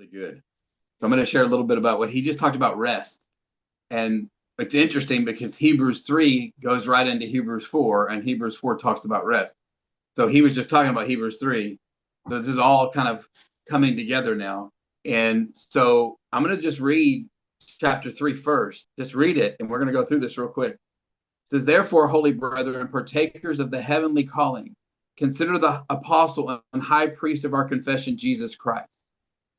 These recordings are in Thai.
really good. So I'm going to share a little bit about what he just talked about rest. And it's interesting because Hebrews 3 goes right into Hebrews 4, and Hebrews 4 talks about rest. So he was just talking about Hebrews 3. So this is all kind of coming together now. And so I'm going to just read chapter 3 first. Just read it, and we're going to go through this real quick. It says, Therefore, holy brethren, partakers of the heavenly calling, consider the apostle and high priest of our confession, Jesus Christ.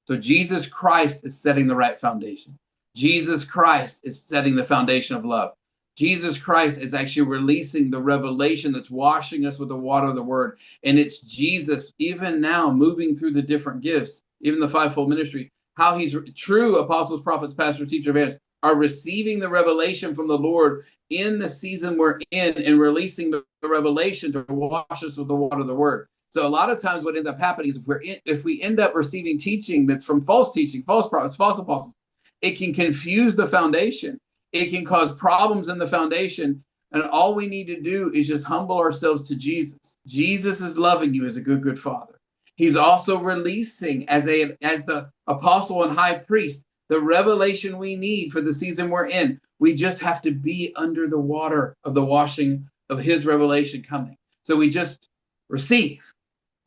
So Jesus Christ is setting the right foundation. Jesus Christ is setting the foundation of love. Jesus Christ is actually releasing the revelation that's washing us with the water of the word. And it's Jesus, even now, moving through the different gifts, even the fivefold ministry, how he's true apostles, prophets, pastors, teachers, evangelists are receiving the revelation from the Lord in the season we're in and releasing the revelation to wash us with the water of the word. So a lot of times what ends up happening is if we're in, if we end up receiving teaching that's from false teaching, false prophets, false apostles, it can confuse the foundation. It can cause problems in the foundation. And all we need to do is just humble ourselves to Jesus. Jesus is loving you as a good, good father. He's also releasing as a as the apostle and high priest the revelation we need for the season we're in. We just have to be under the water of the washing of his revelation coming. So we just receive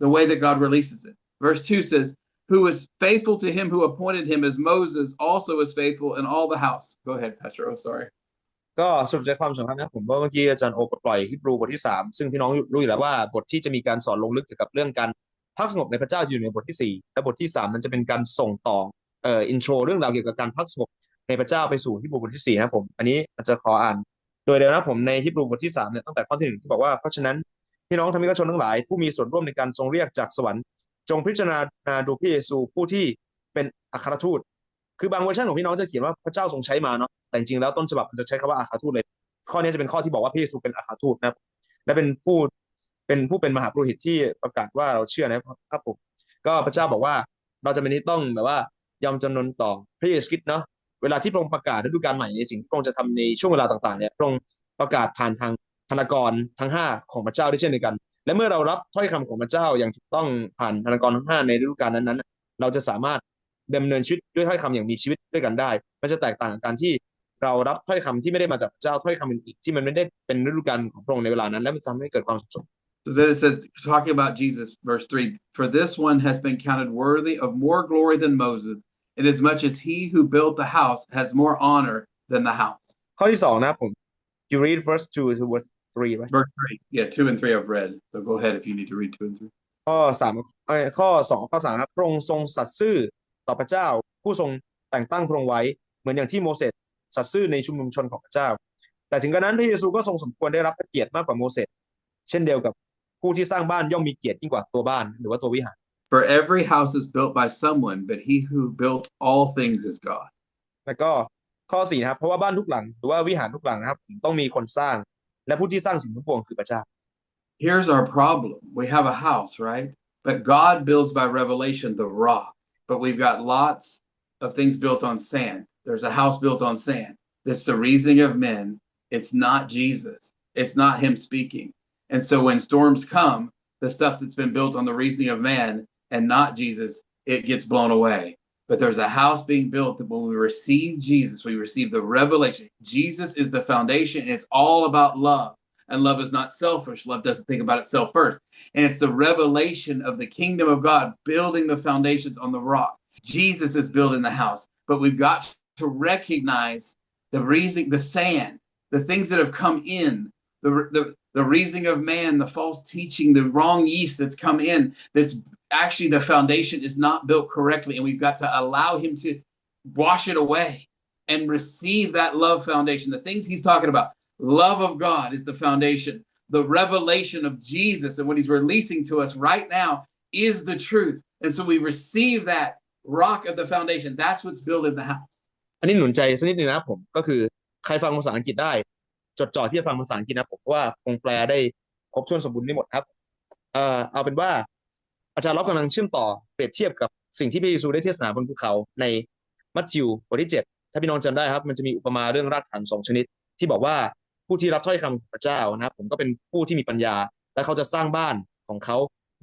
the way that God releases it. Verse 2 says, Who is faithful to him who appointed him as Moses also is faithful in all the house. Go ahead, Pastor. Oh, sorry. ก็สรุปใจความสำคัญนะผมว่าเมื่อกี้อาจารย์โอปล่อยฮิบรูบทที่สามซึ่งพี่น้องรู้อยู่แล้วว่าบทที่จะมีการสอนลงลึกเกี่ยวกับเรื่องการพักสงบในพระเจ้าอยู่ในบทที่สี่และบทที่สามมันจะเป็นการส่งต่อเอ่ออินโทรเรื่องราวเกี่ยวกับการพักสงบในพระเจ้าไปสู่ฮิบรูบทที่สี่นะผมอันนี้อาจจะขออ่าน โดยเดียวนะผมในฮิบรูบทที่สามเนี่ยตั้งแต่ข้อที่หนึ่งที่บอกว่าเพราะฉะนั้น พี่น้องธรรมิกชนทั้งหลาย ผู้มีส่วนร่วมในการทรงเรียกจากสวรรค์ จงพิจารณาดูพระเยซูผู้ที่เป็นอัครทูต คือบางเวอร์ชันของพี่น้องจะเขียนว่าพระเจ้าทรงใช้มาเนาะแต่จริงๆแล้วต้นฉบับมันจะใช้คำว่าอัครทูตเลย ข้อนี้จะเป็นข้อที่บอกว่าพระเยซูเป็นอัครทูตนะและเป็นผู้เป็นผู้เป็นมหาปุโรหิตที่ประกาศว่าเราเชื่อนะครับผมก็พระเจ้าบอกว่าเราจะเป็นนี้ต้องแบบว่ายอมจำนนต่อพระเยซูคริสต์เนาะเวลาที่พระองค์ประกาศฤดูกาลใหม่ในสิ่งที่พระองค์จะทำในช่วงเวลาต่างๆเนี่ยพระองค์ประกาศผ่านทาง นากรทั้งห้าของพระเจ้าได้เช่นเดียวกัน และเมื่อเรารับถ้อยคำของพระเจ้าอย่างถูกต้องผ่านพนากรทั้งห้าในฤดูกาลนั้นๆ เราจะสามารถดำเนินชีวิตด้วยถ้อยคำอย่างมีชีวิตด้วยกันได้ มันจะแตกต่างกับการที่เรารับถ้อยคำที่ไม่ได้มาจากพระเจ้าถ้อยคำอื่นๆที่มันไม่ได้เป็นฤดูกาลของพระองค์ในเวลานั้น และมันทำให้เกิดความสับสน So then it says, talking about Jesus, verse 3 For this one has been counted worthy of more glory than Moses, inasmuch as he who built the house has more honor than the house. ข้อที่สองนะผม you read verse 2 to verse 3 right? Verse 3. Yeah, 2 and 3 I've read. So go ahead if you need to read 2 and 3. ข้อสามเอ้ยข้อสองข้อสามครับพระองค์ทรงสัตย์ซื่อต่อพระเจ้า ผู้ทรงแต่งตั้งพระองค์ไว้เหมือนอย่างที่โมเสสสัตย์ซื่อในชุมนุมชนของพระเจ้า แต่ถึงกระนั้นพระเยซูก็ทรงสมควรได้รับพระเกียรติมากกว่าโมเสสเช่นเดียวกับผู้ที่สร้างบ้านย่อมมีเกียรติยิ่งกว่าตัวบ้านหรือว่าตัววิหาร For every house is built by someone, but he who built all things is God. แล้วก็ข้อสี่นะครับเพราะว่าบ้านทุกหลังหรือว่าวิหารทุกหลังนะครับ ต้องมีคนสร้าง และผู้ที่สร้างสิ่งทั้งปวงคือพระเจ้า Here's our problem. We have a house, right? But God builds by revelation the rock. But we've got lots of things built on sand. There's a house built on sand. It's the reasoning of men. It's not Jesus. It's not him speaking. And so when storms come, the stuff that's been built on the reasoning of man and not Jesus, it gets blown away. But there's a house being built that when we receive Jesus, we receive the revelation. Jesus is the foundation. And it's all about love. And love is not selfish. Love doesn't think about itself first. And it's the revelation of the kingdom of God building the foundations on the rock. Jesus is building the house. But we've got to recognize the reason, the sand, the things that have come in, the, the, the reasoning of man, the false teaching, the wrong yeast that's come in, that's actually the foundation is not built correctly. And we've got to allow him to wash it away and receive that love foundation. The things he's talking about, love of God is the foundation. The revelation of Jesus and what he's releasing to us right now is the truth. And so we receive that rock of the foundation. That's what's building the house. อันนี้หนุนใจสักนิดนึงนะผมก็คือใครฟังภาษาอังกฤษได้ จดจ่อที่จะฟังภาษาอังกฤษนะผมเพราะว่าคงแปลได้ครบถ้วนสมบูรณ์ไม่หมดครับเอ่อเอาเป็นว่า อาจารย์ล็อกกำลังเชื่อมต่อเปรียบเทียบกับสิ่งที่พระเยซูได้เทศนาบนภูเขาในมัทธิวบทที่เจ็ดถ้าพี่น้องจำได้ครับ มันจะมีอุปมาเรื่องรากฐานสองชนิด ที่บอกว่าผู้ที่รับถ้อยคำของพระเจ้านะครับ ผมก็เป็นผู้ที่มีปัญญา และเขาจะสร้างบ้านของเขา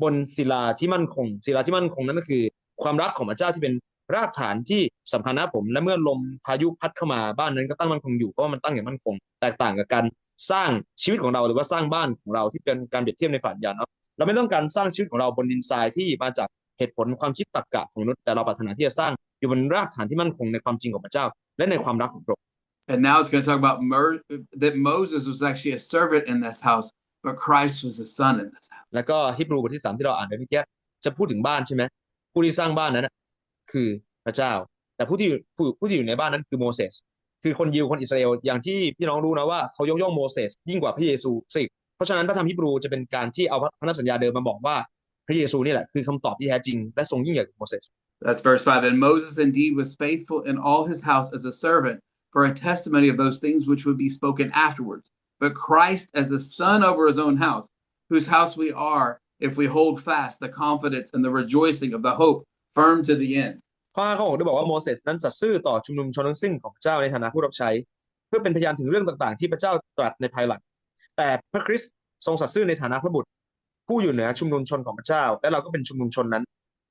บนศิลาที่มั่นคง ศิลาที่มั่นคงนั้นก็คือ ความรักของพระเจ้าที่เป็นรากฐานที่สำคัญนะผมและเมื่อลมพายุพัดเข้ามาบ้านนั้นก็ตั้งมั่นคงอยู่เพราะว่ามันตั้งอย่างมั่นคง แตกต่างกับการสร้างชีวิตของเราหรือว่าสร้างบ้านของเราที่เป็นการเปรียบเทียบในฝันยาน เนาะเราไม่ต้องการสร้างชีวิตของเราบนดินทรายที่มาจากเหตุผลความคิดตรรกะของมนุษย์แต่เราปรารถนาที่จะสร้างอยู่บนรากฐานที่มั่นคงในความจริงของพระเจ้า และในความรักของพระองค์ And now it's going to talk about Mer- that Moses was actually a servant in this house, but Christ was the son in this house. แล้วก็ฮิบรูบทที่สามที่เราอ่านไปเมื่อกี้จะพูดถึงบ้านใช่ไหมผู้ที่สร้างบ้านนั้นนะคือพระเจ้า แต่ผู้ที่ผู้ผู้ที่อยู่ในบ้านนั้นคือโมเสสคือคนยิวคนอิสราเอลอย่างที่พี่น้องรู้นะว่าเขายกย่องโมเสสยิ่งกว่าพระเยซูสิเพ ราะฉะนั้นพระธรรมฮิบรูจะเป็นการที่เอาพระพันธสัญญาเดิมมาบอกว่าพระเยซูนี่แหละคือคำตอบที่แท้จริงและทรงยิ่งใหญ่กว่าโมเสส That's verse 5. And Moses indeed was faithful in all his house as a servant for a testimony of those things which would be spoken afterwards. But Christ as the son over his own house, whose house we are, if we hold fast the confidence and the rejoicing of the hope firm to the end. ข้อห้าข้อหกได้บอกว่าโมเสสนั้นสัตย์ซื่อต่อชุมนุมชนทั้งสิ้นของพระเจ้าในฐานะผู้รับใช้ เพื่อเป็นพยานถึงเรื่องต่างๆ ที่พระเจ้าตรัสในภายหลัง แต่พระคริสต์ทรงสัตย์ซื่อในฐานะพระบุตร ผู้อยู่เหนือชุมนุมชนของพระเจ้า และเราก็เป็นชุมนุมชนนั้น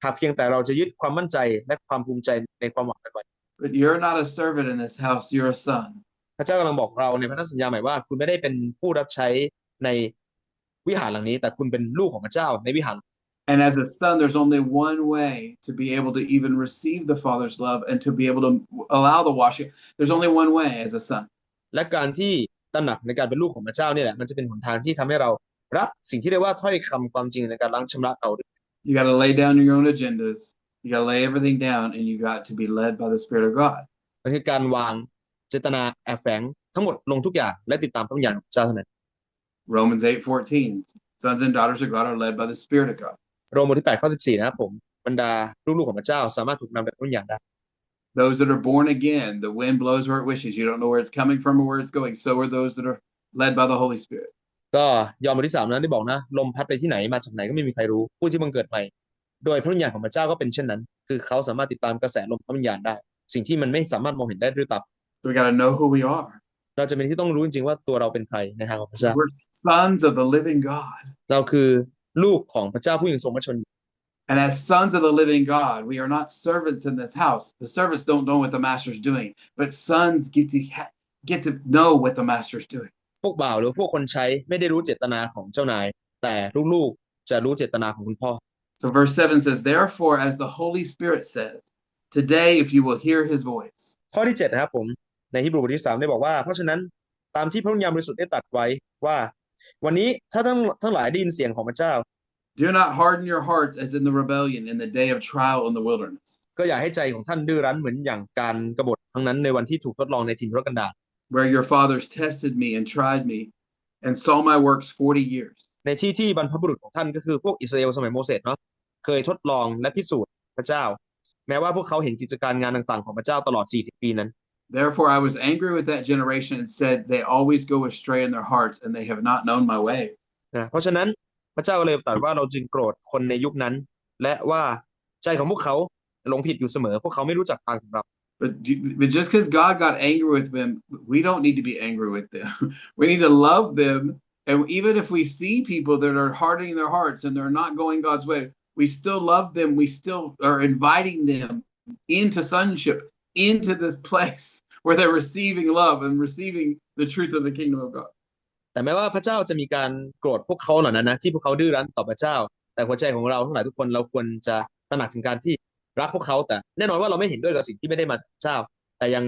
หากเพียงแต่เราจะยึดความมั่นใจและความภูมิใจในความหวังกันไว้ But you're not a servant in this house, you're a son. พระเจ้ากำลังบอกเราในพันธสัญญาใหม่ว่า คุณไม่ได้เป็นผู้รับใช้ในวิหารหลังนี้ แต่คุณเป็นลูกของพระเจ้าในวิหาร And as a son, there's only one way to be able to even receive the Father's love and to be able to allow the washing. There's only one way as a son. และการที่ ตระหนักในการเป็นลูกของพระเจ้าเนี่ยแหละมันจะเป็นหนทางที่ทำให้เรารับสิ่งที่เรียกว่าถ้อยคำความจริงในการล้างชำระเรา You got to lay down your own agendas. You got to lay everything down and you got to be led by the Spirit of God. มันคือการวางเจตนาแอบแฝงทั้งหมดลงทุกอย่างและติดตามพระวิญญาณของพระเจ้าเท่านั้น Romans 8:14. Sons and daughters of God are led by the Spirit of God. โรมบทที่8ข้อ14นะครับผมบรรดาลูกๆของพระเจ้าสามารถถูกนำไปพระวิญญาณได้ Those that are born again, the wind blows where it wishes. You don't know where it's coming from or where it's going. So are those that are led by the Holy Spirit. ก็ยอห์นบทที่สามนั้นได้บอกนะลมพัดไปที่ไหนมาจากไหนก็ไม่มีใครรู้ผู้ที่บังเกิดใหม่ โดยพระวิญญาณของพระเจ้าก็เป็นเช่นนั้น คือเขาสามารถติดตามกระแสลมพระวิญญาณได้ สิ่งที่มันไม่สามารถมองเห็นได้ด้วยตา So we got to know who we are. เราจะเป็นที่ต้องรู้จริงๆว่าตัวเราเป็นใครในทางของพระเจ้า We're sons of the living God. เราคือลูกของพระเจ้าผู้ยังทรงพระชนอยู่ And as sons of the living God, we are not servants in this house. The servants don't know what the master's doing, but sons get to ha- get to know what the master's doing. พวกบ่าวหรือพวกคนใช้ไม่ได้รู้เจตนาของเจ้านาย แต่ลูกๆจะรู้เจตนาของคุณพ่อ So verse 7 says, Therefore, as the Holy Spirit says, today if you will hear his voice, ข้อที่เจ็ดนะครับผมในฮีบรูบทที่สามได้บอกว่า เพราะฉะนั้นตามที่พระวิญญาณบริสุทธิ์ได้ตรัสไว้ว่า วันนี้ถ้าทั้งทั้งหลายได้ยินเสียงของพระเจ้า do not harden your hearts as in the rebellion in the day of trial in the wilderness. ก็อย่าให้ใจของท่านดื้อรั้นเหมือนอย่างการกบฏทั้งนั้นในวันที่ถูกทดลองในถิ่นทุรกันดาร where your fathers tested me and tried me and saw my works 40 years. ในที่ที่บรรพบุรุษของท่านก็คือพวกอิสราเอลสมัยโมเสสเนาะเคยทดลองและพิสูจน์พระเจ้า แม้ว่าพวกเขาเห็นกิจการงานต่างๆของพระเจ้าตลอด 40 ปีนั้น Therefore, I was angry with that generation and said, They always go astray in their hearts and they have not known my way. นะเพราะฉะนั้น พระเจ้าก็เลยตรัสว่าเราจึงโกรธคนในยุคนั้น และว่าใจของพวกเขาหลงผิดอยู่เสมอ พวกเขาไม่รู้จักทางของเรา But, but just because God got angry with them, we don't need to be angry with them. we need to love them. And even if we see people that are hardening their hearts and they're not going God's way, we still love them. We still are inviting them into sonship, into this place where they're receiving love and receiving the truth of the kingdom of God. แต่แม้ว่าพระเจ้าจะมีการโกรธพวกเขาเหล่านั้นนะที่พวกเขาดื้อรั้นต่อพระเจ้า แต่หัวใจของเราทั้งหลายทุกคนเราควรจะตระหนักถึงการที่รักพวกเขาแต่ แน่นอนว่าเราไม่เห็นด้วยกับสิ่งที่ไม่ได้มาจากพระเจ้า แต่ยัง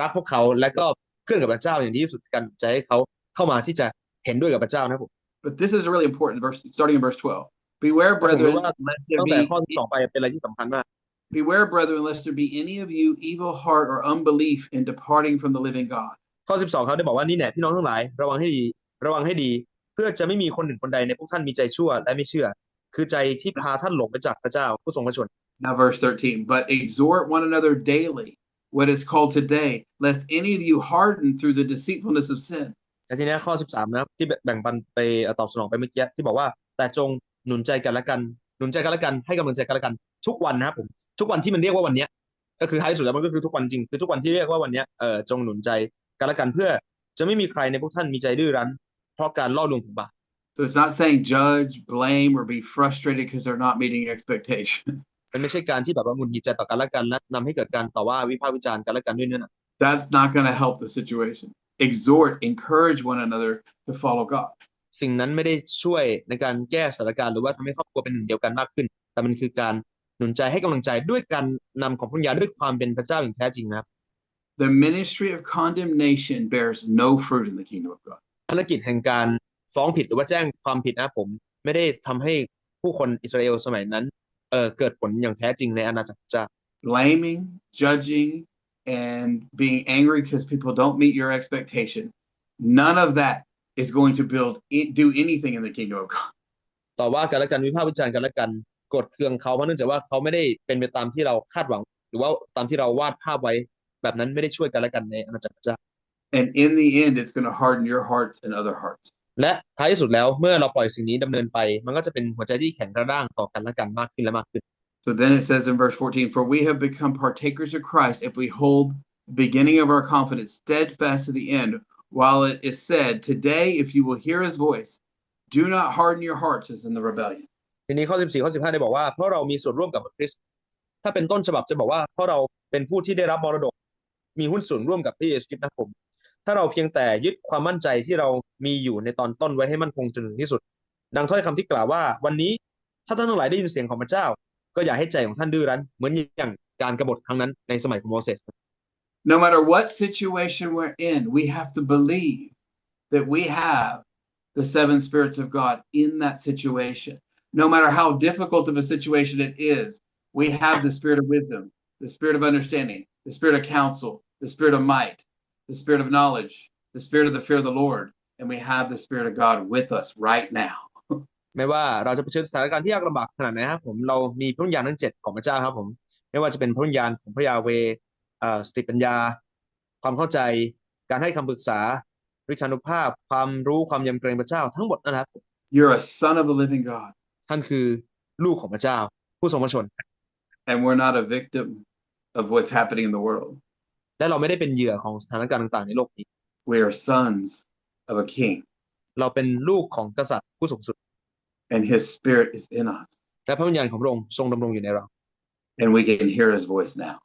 รักพวกเขาและก็เคลื่อนกับพระเจ้าอย่างดีที่สุดกันจะให้เขาเข้ามาที่จะเห็นด้วยกับพระเจ้านะครับผม But this is really important, verse starting in verse 12. Beware, ผมรู้ brethren, ว่า lest there ตั้งแต่ be ข้อที่สองไปเป็นอะไรที่สำคัญมาก beware, brethren, lest there be any of you evil heart or unbelief in departing from the living God. ข้อ 12 เขาได้บอกว่านี่แน่พี่น้องทั้งหลายระวังให้ดี ระวังให้ดี เพื่อจะไม่มีคนหนึ่งคนใดในพวกท่านมีใจชั่วและไม่เชื่อ คือใจที่พาท่านหลงไปจากพระเจ้าผู้ทรงพระชน Now, verse 13. But exhort one another daily, what is called today, lest any of you harden through the deceitfulness of sin. แต่ทีนี้ข้อ 13 นะครับที่แบ่งปันไปเอ่อตอบสนองไปเมื่อกี้ที่บอกว่าแต่จงหนุนใจกันและกันหนุนใจกันและกันให้กำลังใจกันและกัน ทุกวันนะครับผมทุกวันที่มันเรียกว่าวันเนี้ยก็คือท้ายสุดแล้วมันก็คือทุกวันจริงคือทุกวันที่เรียกว่าวันเนี้ยเออจงหนุนใจกันและกันเพื่อจะไม่มีใครในพวกท่านมีใจดื้อรั้นเพ ราะการล่อลวงของบาป So it's not saying judge, blame, or be frustrated because they're not meeting expectation. มันไม่ใช่การที่แบบว่าหงุดหงิดใจต่อกันและกันและนำให้เกิดการต่อว่าวิพากษ์วิจารณ์กันและกันด้วยเนื้อหนัง That's not going to help the situation. Exhort, encourage one another to follow God. สิ่งนั้นไม่ได้ช่วยในการแก้สถานการณ์หรือว่าทำให้ครอบครัวเป็นหนึ่งเดียวกันมากขึ้น แต่มันคือการหนุนใจให้กำลังใจด้วยการนำของพระวิญญาณด้วยความเป็นพระเจ้าอย่างแท้จริงนะครับ The ministry of condemnation bears no fruit in the kingdom of God. ภารกิจแห่งการฟ้องผิดหรือว่าแจ้งความผิดนะครับผมไม่ได้ทำให้ผู้คนอิสราเอลสมัยนั้นเออเกิดผลอย่างแท้จริงในอาณาจักรพระเจ้า Blaming, judging, and being angry because people don't meet your expectation. None of that is going to build do anything in the kingdom of God. ต่อว่ากันและกันวิพากษ์วิจารณ์กันและกันกดเคืองเขาเพราะเนื่องจากว่าเขาไม่ได้เป็นไปตามที่เราคาดหวัง หรือว่าตามที่เราวาดภาพไว้แบบนั้นไม่ได้ช่วยกันและกันในอาณาจักรพระเจ้า And in the end, it's going to harden your hearts and other hearts. และท้ายที่สุดแล้วเมื่อเราปล่อยสิ่งนี้ดำเนินไป มันก็จะเป็นหัวใจที่แข็งกระด้างต่อกันและกันมากขึ้นและมากขึ้น So then it says in verse 14, For we have become partakers of Christ if we hold the beginning of our confidence steadfast to the end, while it is said, Today, if you will hear his voice, do not harden your hearts as in the rebellion. ทีนี้ข้อ 14 ข้อ 15 ได้บอกว่าเพราะเรามีส่วนร่วมกับคริสต์ถ้าเป็นต้นฉบับจะบอกว่าเพราะเราเป็นผู้ที่ได้รับมรดก มีหุ้นส่วนร่วมกับพระเยซูคริสต์นะผม ถ้าเราเพียงแต่ยึดความมั่นใจที่เรามีอยู่ในตอนต้นไว้ให้มั่นคงจนถึงที่สุด ดังถ้อยคำที่กล่าวว่า วันนี้ถ้าท่านทั้งหลายได้ยินเสียงของพระเจ้า ก็อย่าให้ใจของท่านดื้อรั้น เหมือนอย่างการกบฏครั้งนั้นในสมัยของโมเสส No matter what situation we're in, we have to believe that we have the seven spirits of God in that situation. No matter how difficult of a situation it is, we have the spirit of wisdom, the spirit of understanding, the spirit of counsel, the spirit of might, the spirit of knowledge, the spirit of the fear of the Lord, and we have the spirit of God with us right now. ไม่ว่าเราจะเผชิญสถานการณ์ที่ยากลำบากขนาดไหนครับผมเรามีพระวิญญาณทั้งเจ็ดของพระเจ้าครับผมไม่ว่าจะเป็นพระวิญญาณของพระยาเวห์เอ่อสติปัญญา ความเข้าใจการให้คำปรึกษาฤทธานุภาพความรู้ความยำเกรงพระเจ้าทั้งหมดนั่นนะครับ You're a son of the living God, ท่านคือลูกของพระเจ้าผู้ทรงพระชน and we're not a victim of what's happening in the world. และเราไม่ได้เป็นเหยื่อของสถานการณ์ต่างๆ ในโลกนี้ We are sons of a king, เราเป็นลูกของกษัตริย์ผู้สูงสุด and his spirit is in us, และพระวิญญาณของพระองค์ทรงดำรงอยู่ในเรา and we can hear his voice now.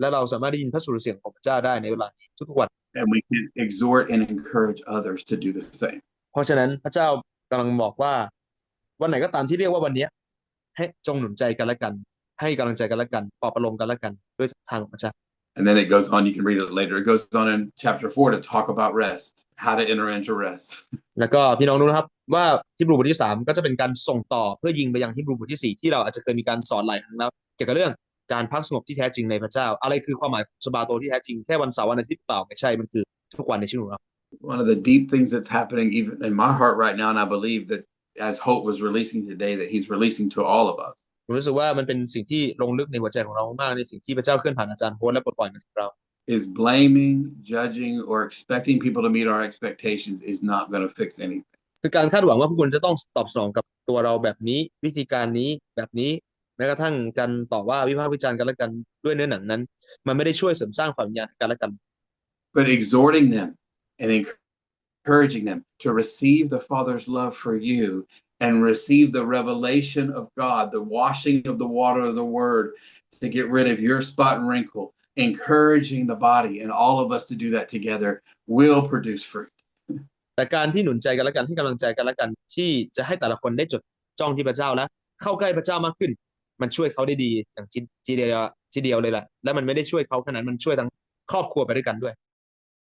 และเราสามารถได้ยินพระสุรเสียงของพระเจ้าได้ในเวลานี้ทุกๆวัน and we can exhort and encourage others to do the same. เพราะฉะนั้นพระเจ้ากำลังบอกว่า วันไหนก็ตามที่เรียกว่าวันเนี้ยให้จงหนุนใจกันและกัน ให้กำลังใจกันและกันปลอบประโลมกันและกันด้วยทางของพระเจ้า And then it goes on, you can read it later. It goes on in chapter four to talk about rest, how to enter into rest. แล้วก็พี่น้องรู้นะครับ ว่าฮิบรูบทที่สามก็จะเป็นการส่งต่อเพื่อยิงไปยังฮิบรูบทที่สี่ที่เราอาจจะเคยมีการสอนหลายครั้งแล้วเกี่ยวกับเรื่องการพักสงบที่แท้จริงในพระเจ้า อะไรคือความหมายของสบาโตที่แท้จริงแค่วันเสาร์วันอาทิตย์เปล่าไม่ใช่มันคือทุกวันในชีวิตของเรา One of the deep things that's happening even in my heart right now, and I believe that as Hope was releasing today, that he's releasing to all of us, ผมรู้สึกว่ามันเป็นสิ่งที่ลงลึกในหัวใจของเรามากๆในสิ่งที่พระเจ้าเคลื่อนผ่านอาจารย์โฮสและปลดปล่อยมาถึงเรา is blaming, judging, or expecting people to meet our expectations is not going to fix anything. คือการคาดหวังว่าผู้คนจะต้องตอบสนองกับตัวเราแบบนี้ วิธีการนี้แบบนี้แม้กระทั่งการต่อว่าวิพากษ์วิจารณ์กันและกันด้วยเนื้อหนังนั้น มันไม่ได้ช่วยเสริมสร้างฝ่ายวิญญาณให้กันและกัน but exhorting them and encouraging them to receive the Father's love for you and receive the revelation of God, the washing of the water of the Word to get rid of your spot and wrinkle, encouraging the body and all of us to do that together will produce fruit. แต่การที่หนุนใจกันและกันให้กำลังใจกันและกันที่จะให้แต่ละคนได้จดจ้องที่พระเจ้าและเข้าใกล้พระเจ้ามากขึ้น มันช่วยเขาได้ดีอย่างทีทีเดียวทีเดียวเลยแหละและมันไม่ได้ช่วยเขาแค่นั้นมันช่วยทั้งครอบครัวไปด้วยกันด้วย